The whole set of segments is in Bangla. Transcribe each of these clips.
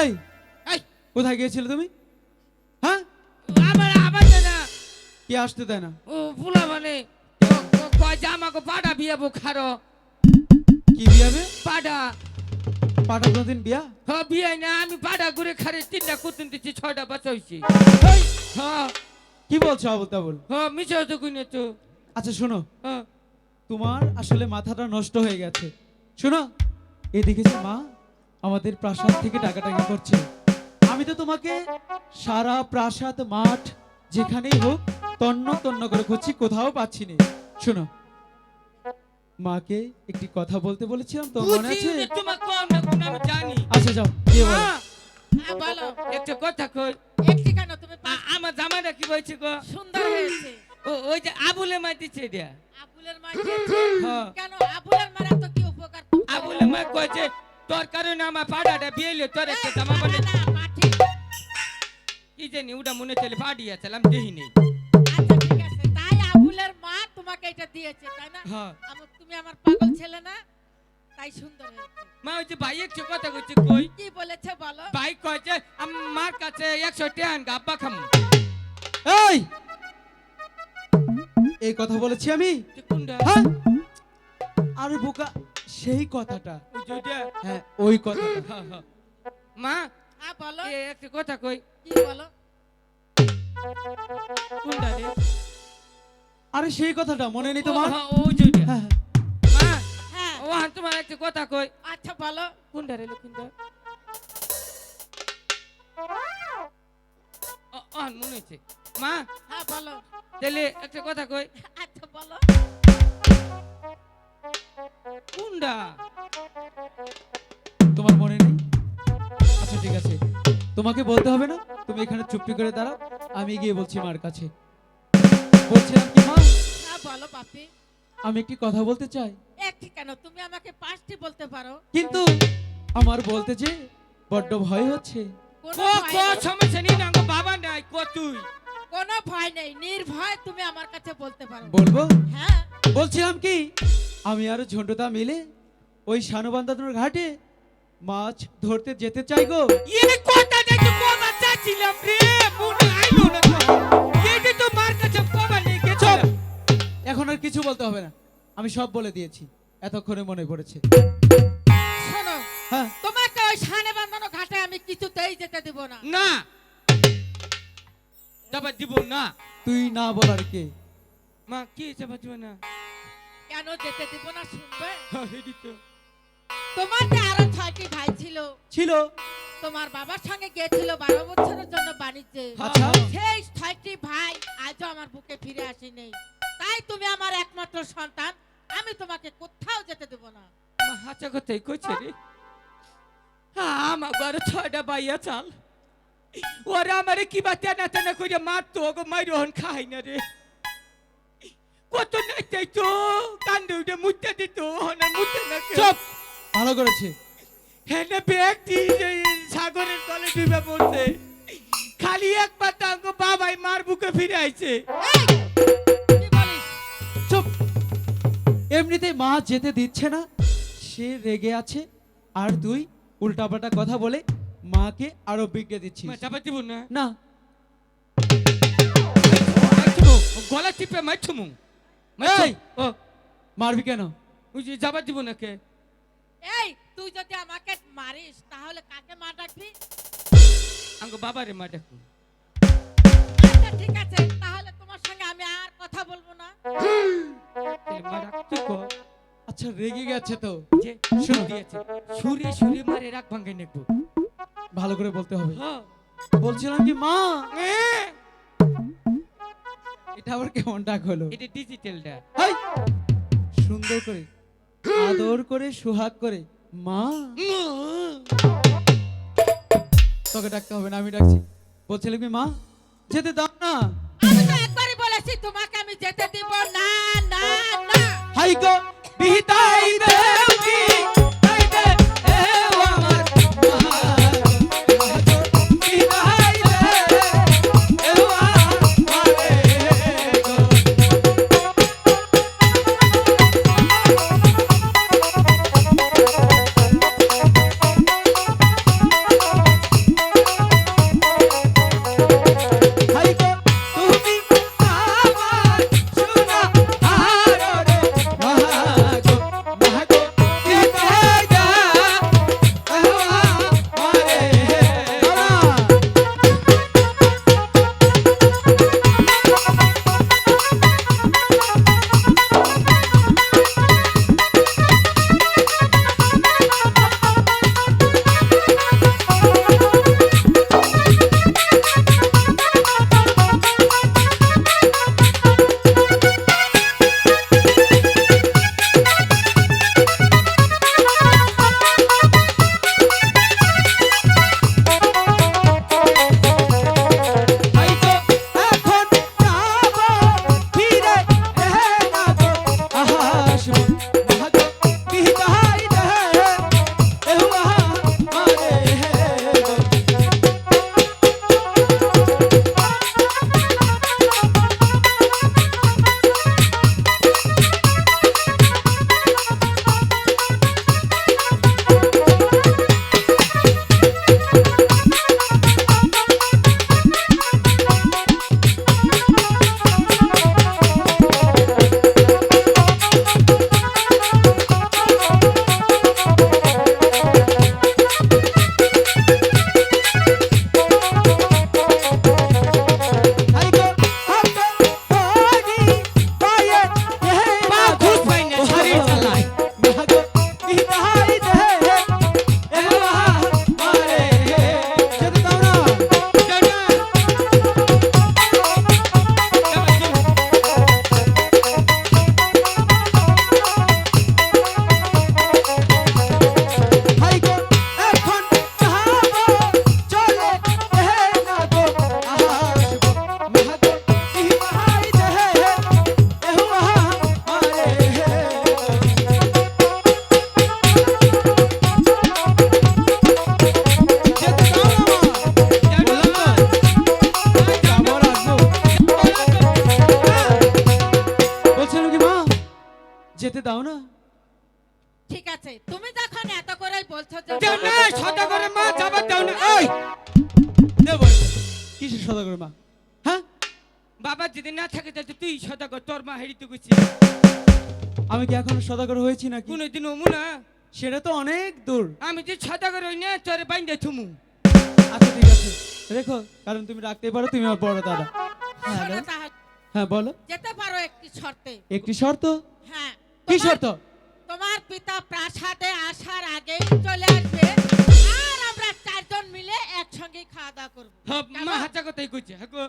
এই এই কোথায় গিয়েছিলে তুমি? হ্যাঁ? আমার আবার না। কে আসতে দেয় না? ও ফুলা মানে কয় জামাকে পাটা বিয়াবো খারো। কি বিয়াবে পাটা পাটা কোনদিন বিয়া? হ বিয়াই না আমি পাটা ঘুরে খারে তিনটা কুতুন দিচ্ছি ছয়টা বাচ্চা হয়েছি হ্যাঁ। কি বলছো আবুল তাবুল হ্যাঁ মিছে হতো কুইনে তো। আচ্ছা শোনো। হ্যাঁ। তোমার আসলে মাথাটা নষ্ট হয়ে গেছে। শোনো এদিকে মা। আমাদের প্রাসাদ থেকে টাকাটাকি করছে। আমি তো তোমাকে সারা প্রাসাদ মাঠ যেখানেই হোক তন্ন তন্ন করে খুঁজছি কোথাও পাচ্ছি না। শোনো মাকে একটি কথা বলতে বলেছিলাম তো মনে আছে? বুঝি তোমার না কোন আমি জানি? আচ্ছা যাও গিয়ে বলো। হ্যাঁ বলো। একটা কথা কই। একটি কেন তুমি আমার জামাটা কি বলছে গো? সুন্দর হয়েছে। ও ওই যে আবুলে মা এটা। আবুলের মা। হ্যাঁ। কেন আবুলের মারা তো কি উপকার মা কইছে তোর কারণে আমার পাড়াটা বিয়েলে তোর একটা জামা পাঠি। কি জানি ওটা মনে চলে পাড়ি আছিলাম দেহি নেই। আচ্ছা তাই আবুলের মা তোমাকে এটা দিয়েছে তাই না? হ্যাঁ। আমার তুমি আমার পাগল ছেলে না তাই সুন্দর মা ওই যে ভাই একটু কথা কইছে কই? কি বলেছে বলো? ভাই কইছে আমার কাছে একশো টেন গাব্বা খাম। এই! এই কথা বলেছি আমি? হ্যাঁ? আরে বোকা সেই কথাটা? হ্যাঁ ওই কথাটা। হ্যাঁ, হ্যাঁ। মা হ্যাঁ বলো। এ একটা কথা কই। কি বলো? কোনটা রে? আরে সেই কথাটা মনে নেই তোমার? ও, হ্যাঁ, ওই যে ওইটা। হ্যাঁ। মা হ্যাঁ। ও হ্যাঁ তোমার একটা কথা কই। আচ্ছা বলো। কোনটা রে কোনটা ও ও, মনে হচ্ছে। মা হ্যাঁ বলো। তাহলে একটা কথা কই। আচ্ছা বলো। কোনটা তোমার মনে নেই? আচ্ছা ঠিক আছে। তোমাকে বলতে হবে না? তুমি এখানে চুপটি করে দাঁড়াও। আমি গিয়ে বলছি মার কাছে। বলছিলাম কি মা? হ্যাঁ বলো বাপি আমি একটি কথা বলতে চাই। একটি কেন? তুমি আমাকে পাঁচটি বলতে পারো। কিন্তু আমার বলতে যে বড্ড ভয় হচ্ছে। কোনো কো ভয় কো নেই। সমস্যা নেই না বাবা নাই কো তুই। কোনো ভয় নেই। নির্ভয় তুমি আমার কাছে বলতে পারো। বলব? হ্যাঁ। বলছিলাম কি? আমি আর ঝন্টুদা মিলে ওই শানুবান্ধানোর ঘাটে মাছ ধরতে যেতে চাই গো। এই কথাটা তো কবা চাচ্ছিলাম রে মনে আইলো না তো। তো মার কাছে কবা নিয়ে এখন আর কিছু বলতে হবে না। আমি সব বলে দিয়েছি এতক্ষণে মনে পড়েছে। শোনো হ্যাঁ। তোমাকে ওই সানে বাঁধানো ঘাটে আমি কিছুতেই যেতে দিব না। না। দিব না। তুই না বলার কে? মা কি দিব না? কেন যেতে দিব না শুনবে? হ্যাঁ, তোমার যে আরও ছয়টি ভাই ছিল। ছিল? তোমার বাবার সঙ্গে গিয়েছিল বারো বছরের জন্য বাণিজ্যে। আচ্ছা। সেই ছয়টি ভাই আজও আমার বুকে ফিরে আসি নেই তাই তুমি আমার একমাত্র সন্তান। আমি তোমাকে কোথাও যেতে দেব না। হাঁচা কথাই কইছে রে। হ্যাঁ আমার ঘরে ছয়টা বাইয়া চাল ওরা আমারে কি বা তেনা তেনা করে মারতো ওগো মাইরো হন খাই না রে। কত তো কান্দে উঠে মুতে দিত হন না। চুপ! ভালো করেছে। হ্যাঁ ব্যক্তি সাগরের তলে ডুবে পড়ছে। খালি এক পাতা বাবাই মার বুকে ফিরে আইছে। এই, চুপ! এমনিতে মা যেতে দিচ্ছে না। সে রেগে আছে আর তুই উল্টাপাল্টা কথা বলে মাকে আরও বিগড়ে দিচ্ছিস। মা চাপা দিব না? না। গলা টিপে মাইথুমু এই! ও মারবি কেন? ওই যে যাবার দিব না কে এই তুই যদি আমাকে মারিস তাহলে কাকে মা ডাকবি? আমাকে বাবারে মা দেখো আচ্ছা ঠিক আছে তাহলে তোমার সঙ্গে আমি আর কথা বলব না। মা তুই আচ্ছা রেগে গেছে তো। যে শুনো। শুরু দিয়েছে সুরে সুরে মারে রাখ ভাঙ্গে নেব। ভালো করে বলতে হবে। হ্যাঁ। বলছিলাম কি মা? এ, এটা আবার কেমন ডাক হলো? এটা ডিজিটালটা হাই! সুন্দর করে আদর করে সুহাগ করে। মা! তোকে ডাকতে হবে না আমি ডাকছি। বলছিলাম কি মা যেতে দাও না। আমি তো একবারই বলেছি তোমাকে আমি যেতে দিব না না না। হাই গো বিহিতাই দেবী দাও না। ঠিক আছে তুমি যখন এত করেই বলছো যে না সদা করে মা যাবার দাও না ওই দেবো কিসের সদাগর মা? হ্যাঁ? বাবা যদি না থাকে তাহলে তুই সদা কর তোর মা হেরিতে গেছি। আমি কি এখন সদাগর হয়েছি নাকি? কোনোদিন অমু না। সেটা তো অনেক দূর। আমি যে সদা করে না তোর বাইন্দে থুমু। আচ্ছা ঠিক আছে। রেখো কারণ তুমি রাখতে পারো তুমি আমার বড় দাদা। হ্যাঁ হ্যাঁ বলো। যেতে পারো একটি শর্তে। একটি শর্ত? হ্যাঁ। কি তোমার- শর্ত? তোমার পিতা প্রাসাদে আসার আগেই চলে আসবে। আর আমরা চারজন মিলে একসঙ্গে খাওয়া দাওয়া করব। হ্যাঁ, মা হাতা কথাই কইছে হ্যাঁ হ্যাঁ।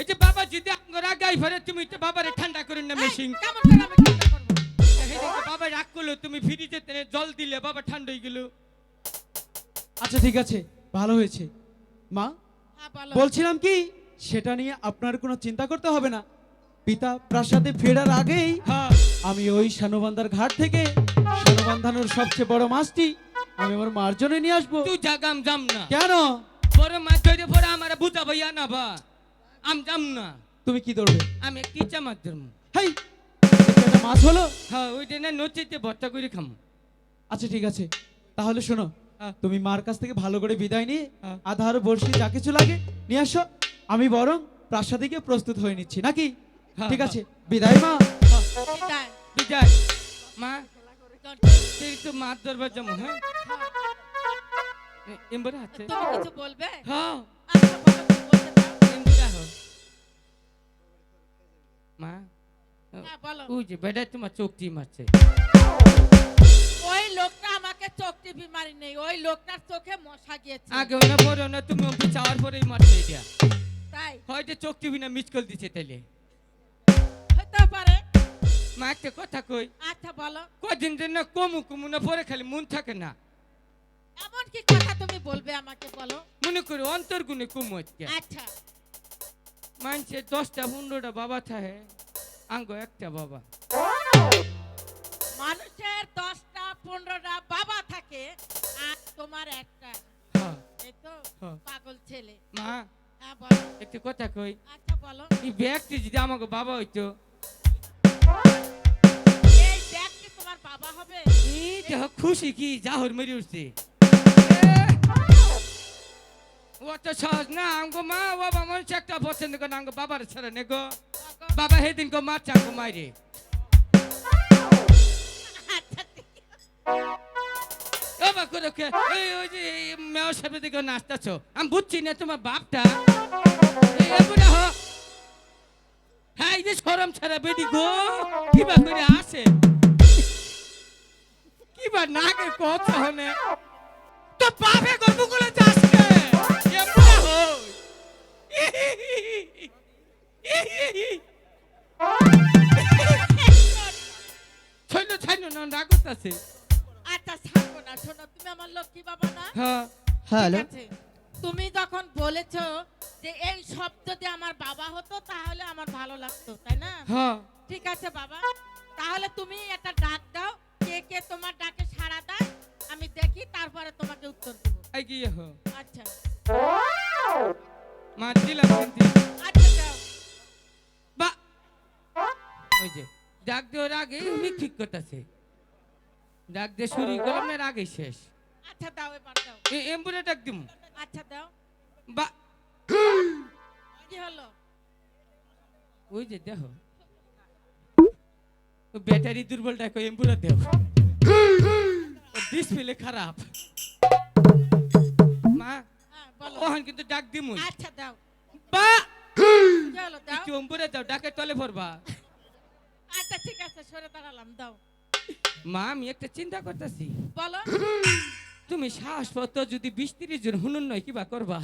এই যে বাবা যদি আঙ্গর আগাই ফেরে তুমি তো বাবারে ঠান্ডা করে না মেশিন। কেমন করে আমি ঠান্ডা করব? বাবা রাগ করল তুমি ফ্রিজে তেনে জল দিলে বাবা ঠান্ডা হয়ে গেল। আচ্ছা ঠিক আছে ভালো হয়েছে। মা হ্যাঁ বলছিলাম কি সেটা নিয়ে আপনার কোনো চিন্তা করতে হবে না। পিতা প্রাসাদে ফেরার আগেই আমি ওই শানুবান্ধার ঘাট থেকে শানুবান্ধানোর সবচেয়ে বড় মাছটি আমি আমার মার জন্য নিয়ে আসব। তুই জাগাম যাম না। কেন? বড় মাছ ধরে পরে আমার বুঝা ভাইয়া না বা। আম যাম না। তুমি কি ধরবে? আমি কি চামাক ধরম হাই মাছ হলো? হ্যাঁ ওইটা না নচিতে ভর্তা করে খাম। আচ্ছা ঠিক আছে। তাহলে শোনো। তুমি মার কাছ থেকে ভালো করে বিদায় নিয়ে। আধার বর্ষি যা কিছু লাগে নিয়ে আসো। আমি বরং প্রাসাদে গিয়ে প্রস্তুত হয়ে নিচ্ছি নাকি? ঠিক হ্যাঁ। আছে। বিদায় মা। বিদায়। বিজয় মা তুই তো মাছ ধরবার যাব হ্যাঁ? এমবরে আছে। তুমি কিছু বলবে? হ্যাঁ। আচ্ছা বলো কি বলতে চাও? মা হ্যাঁ বলো। ওই যে বেটা তোমার চোখটি মারছে ওই লোকটা আমাকে চোখ টিপি মারি নেই। ওই লোকটার চোখে মশা গিয়েছে। আগে না পরে তুমি চাওয়ার পরেই মারছে এটা তাই? হয়তো চোখ টিভি না মিস কল দিছে তাইলে। হতে পারে মা একটা কথা কই। আচ্ছা বলো। কদিন দিন না কমু কমু না পরে খালি মন থাকে না। এমন কি কথা তুমি বলবে আমাকে বলো? মনে করি অন্তর গুণে কমু আজকে। আচ্ছা। মানছে দশটা পনেরোটা বাবা থাকে। আঙ্গ একটা বাবা। মানুষের দশটা পনেরোটা বাবা থাকে আর তোমার একটা। হ্যাঁ, এই তো হ্যাঁ। পাগল ছেলে। মা হ্যাঁ বলো। একটু কথা কই। আচ্ছা বলো। এই ব্যক্তি যদি আমাকে বাবা হইতো বাবা হবে খুশি কি জাহর মেরে উঠছে অত সহজ না আঙ্গো মা বাবা মানুষ একটা পছন্দ করে আঙ্গো বাবার ছেড়ে নে গো বাবা, সেদিন কো মারছে আঙ্গো মাইরে মেয়র সাহেবের দিকে নাচতেছো আমি বুঝছি না তোমার বাপটা। এই হ্যাঁ যে সরম ছাড়া বেডি গো কিবা করে আসে? কিবা নাকে কথা হনে? তো বাপে গর্ব করে যাসকে এমনা হই? ছইল ছাইল না রাগত আছে আচ্ছা থাকো না শোনো তুমি আমার লক্ষ্মী বাবা না? হ্যাঁ। হ্যালো। তুমি যখন বলেছ যে এই শব্দ দিয়ে আমার বাবা হতো তাহলে আমার ভালো লাগতো তাই না? হ্যাঁ। ঠিক আছে বাবা তাহলে তুমি একটা ডাক দাও কে কে তোমার ডাকে সাড়া দেয় আমি দেখি তারপরে তোমাকে উত্তর দেবো। এগিয়ে হো আচ্ছা। কিন্তু আচ্ছা দাও বা। ওই যে ডাক দেওয়ার আগে উনি ঠিক করতেছে। ডাক দিয়ে শুরু করলাম না এর আগেই শেষ। আচ্ছা দাও এবার দাও। এম্বুরে ডাক দিম। আচ্ছা দাও। বা। কি হলো? ওই যে দেহ? ব্যাটারি দুর্বল ডাকো এম্বুরে দেহ? ডিসপ্লে খারাপ। মা হ্যাঁ কিন্তু ডাক দিমু আচ্ছা দাও। বা! হলো দাও। একটু এম্বুরে দাও ডাকে তলে পড়বা আচ্ছা ঠিক আছে সরে দাঁড়ালাম দাও। মা আমি একটা চিন্তা করতেছি। বলো। তুমি শ্বাস পত্র যদি বিশ তিরিশ জন হুনুন নয় কিবা করবা?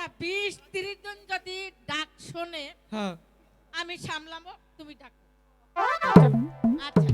আচ্ছা বিশ তিরিশ জন যদি ডাক শোনে হ্যাঁ। আমি সামলাবো তুমি ডাকো। আচ্ছা।